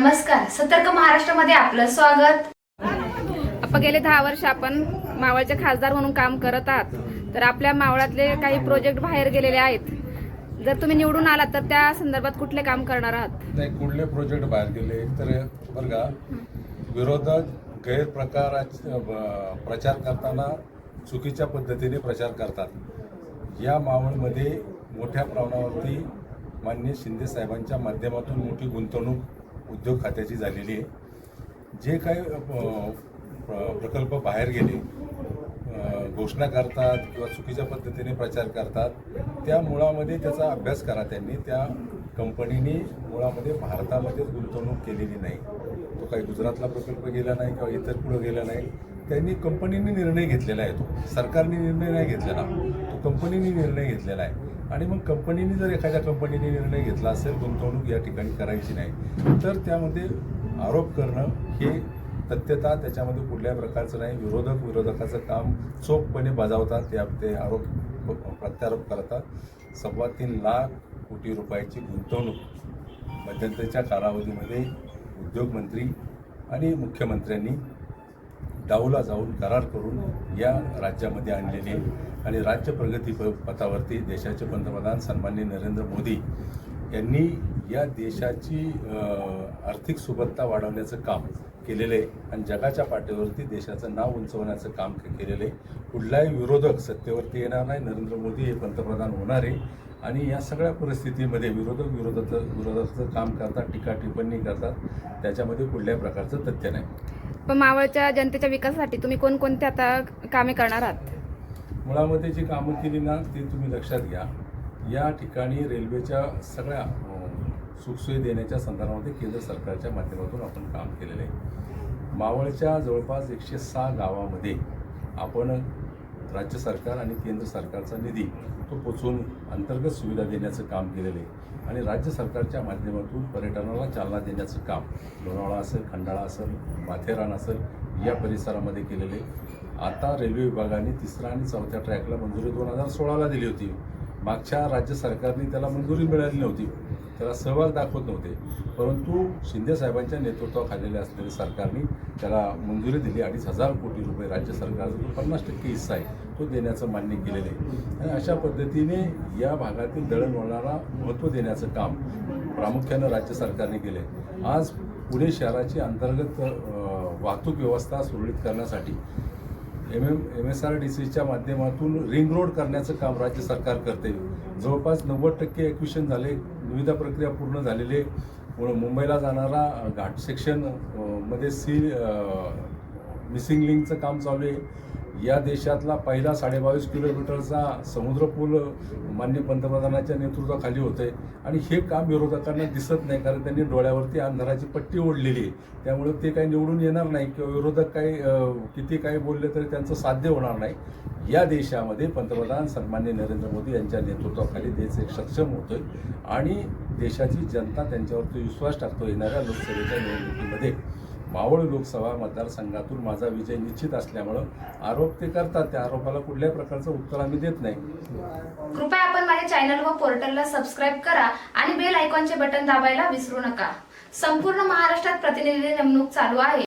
नमस्कार सतर्क महाराष्ट्रामध्ये आपलं स्वागत. आपण गेले दहा वर्ष आपण मावळचे खासदार म्हणून काम करत आहात. तर आपल्या मावळातले काही प्रोजेक्ट बाहेर गेलेले आहेत. जर तुम्ही निवडून आलात तर त्या संदर्भात कुठले काम करणार आहात? नाही कुठले प्रोजेक्ट बाहेर गेले तर बरं का विरोधक गैरप्रकाराचे ब- प्रचार करताना चुकीच्या पद्धतीने प्रचार करतात. या मावळमध्ये मोठ्या प्रमाणावरती माननीय शिंदे साहेबांच्या माध्यमातून मोठी गुंतवणूक उद्योग खात्याची झालेली आहे. जे काही प्रकल्प बाहेर गेले घोषणा करतात किंवा चुकीच्या पद्धतीने प्रचार करतात त्या मुळामध्ये त्याचा अभ्यास करा त्यांनी. त्या कंपनीने मुळामध्ये भारतामध्येच गुंतवणूक केलेली नाही. तो काही गुजरातला प्रकल्प गेला नाही किंवा इतर पुढं गेला नाही. त्यांनी कंपनीने निर्णय घेतलेला आहे तो. सरकारने निर्णय नाही घेतलेला. तो कंपनीने निर्णय घेतलेला आहे. आणि मग कंपनीने जर एखाद्या कंपनीने निर्णय घेतला असेल गुंतवणूक या ठिकाणी करायची नाही तर त्यामध्ये आरोप करणं हे तथ्यता त्याच्यामध्ये कुठल्या प्रकारचं नाही. विरोधक विरोधकाचं काम चोखपणे बजावतात. ते आप- ते आरोप प्रत्यारोप करतात. सव्वा तीन लाख कोटी रुपयाची गुंतवणूक मध्यंतरीच्या कालावधीमध्ये उद्योगमंत्री आणि मुख्यमंत्र्यांनी डाऊला जाऊन करार करून या राज्यामध्ये आणलेली आहे आणि राज्य प्रगती प- पथावरती देशाचे पंतप्रधान सन्माननीय नरेंद्र मोदी यांनी या देशाची आर्थिक सुबत्ता वाढवण्याचं काम केलेलं आहे आणि जगाच्या पाठीवरती देशाचं नाव उंचवण्याचं काम केलेलं आहे कुठलाही विरोधक सत्तेवरती येणार नाही. नरेंद्र मोदी हे पंतप्रधान होणार आहे आणि या सगळ्या परिस्थितीमध्ये विरोधक विरोधाचं विरोधाचं काम करतात टीका टिप्पणी करतात त्याच्यामध्ये कुठल्याही प्रकारचं तथ्य नाही. पण मावळच्या जनतेच्या विकासासाठी तुम्ही कोणकोणते आता कामे करणार आहात? मुळामध्ये जी कामं केली ना ती तुम्ही लक्षात घ्या. या ठिकाणी रेल्वेच्या सगळ्या सुखसोयी देण्याच्या संदर्भामध्ये केंद्र सरकारच्या माध्यमातून आपण काम केलेलं आहे. मावळच्या जवळपास एकशे सहा गावामध्ये आपण राज्य सरकार आणि केंद्र सरकारचा निधी तो पोचवून अंतर्गत सुविधा देण्याचं काम केलेलं आहे. आणि राज्य सरकारच्या माध्यमातून पर्यटनाला चालना देण्याचं काम लोणावळा असेल खंडाळा असेल माथेरान असेल या परिसरामध्ये केलेले आता रेल्वे विभागाने तिसरा आणि चौथ्या ट्रॅकला मंजुरी दोन हजार सोळाला दिली होती. मागच्या राज्य सरकारने त्याला मंजुरी मिळाली नव्हती. त्याला सहभाग दाखवत नव्हते. परंतु शिंदे साहेबांच्या नेतृत्वाखाली असलेल्या सरकारने त्याला मंजुरी दिली. अडीच हजार कोटी रुपये राज्य सरकारचा जो पन्नास टक्के हिस्सा आहे. तो देण्याचं मान्य केलेलं आहे. आणि अशा पद्धतीने या भागातील दळणवळणाला महत्त्व देण्याचं काम प्रामुख्यानं राज्य सरकारने केलं आहे आज पुणे शहराची अंतर्गत वाहतूक व्यवस्था सुरळीत करण्यासाठी M M M S R D सीच्या माध्यमातून रिंग रोड करण्याचं काम राज्य सरकार करते जवळपास नव्वद टक्के एक्विशन झाले निविदा प्रक्रिया पूर्ण झालेली आहे. मुंबईला जाणारा घाट सेक्शनमध्ये सी मिसिंग लिंकचं काम चालू आहे या देशातला पहिला साडेबावीस किलोमीटरचा समुद्र पूल मान्य पंतप्रधानाच्या नेतृत्वाखाली होते आणि हे काम विरोधकांना दिसत नाही कारण त्यांनी डोळ्यावरती अंधाराची पट्टी ओढलेली आहे. त्यामुळे ते काही निवडून येणार नाही किंवा विरोधक काही किती काही बोलले तरी त्यांचं साध्य होणार नाही. या देशामध्ये पंतप्रधान सन्मान्य नरेंद्र मोदी यांच्या नेतृत्वाखाली देश एक सक्षम होतोय. आणि देशाची जनता त्यांच्यावरती विश्वास टाकतो येणाऱ्या लोकसभेच्या निवडणुकीमध्ये. मावळ लोकसभा मतदारसंघातून माझा विजय निश्चित असल्यामुळं आरोप ते करतात. त्या आरोपाला कुठल्याही प्रकारचं उत्तर आम्ही देत नाही. कृपया आपण माझ्या चॅनल व पोर्टलला सबस्क्राईब करा आणि बेल आयकॉनचे बटन दाबायला विसरू नका. संपूर्ण महाराष्ट्रात प्रतिनिधी नेमणूक चालू आहे.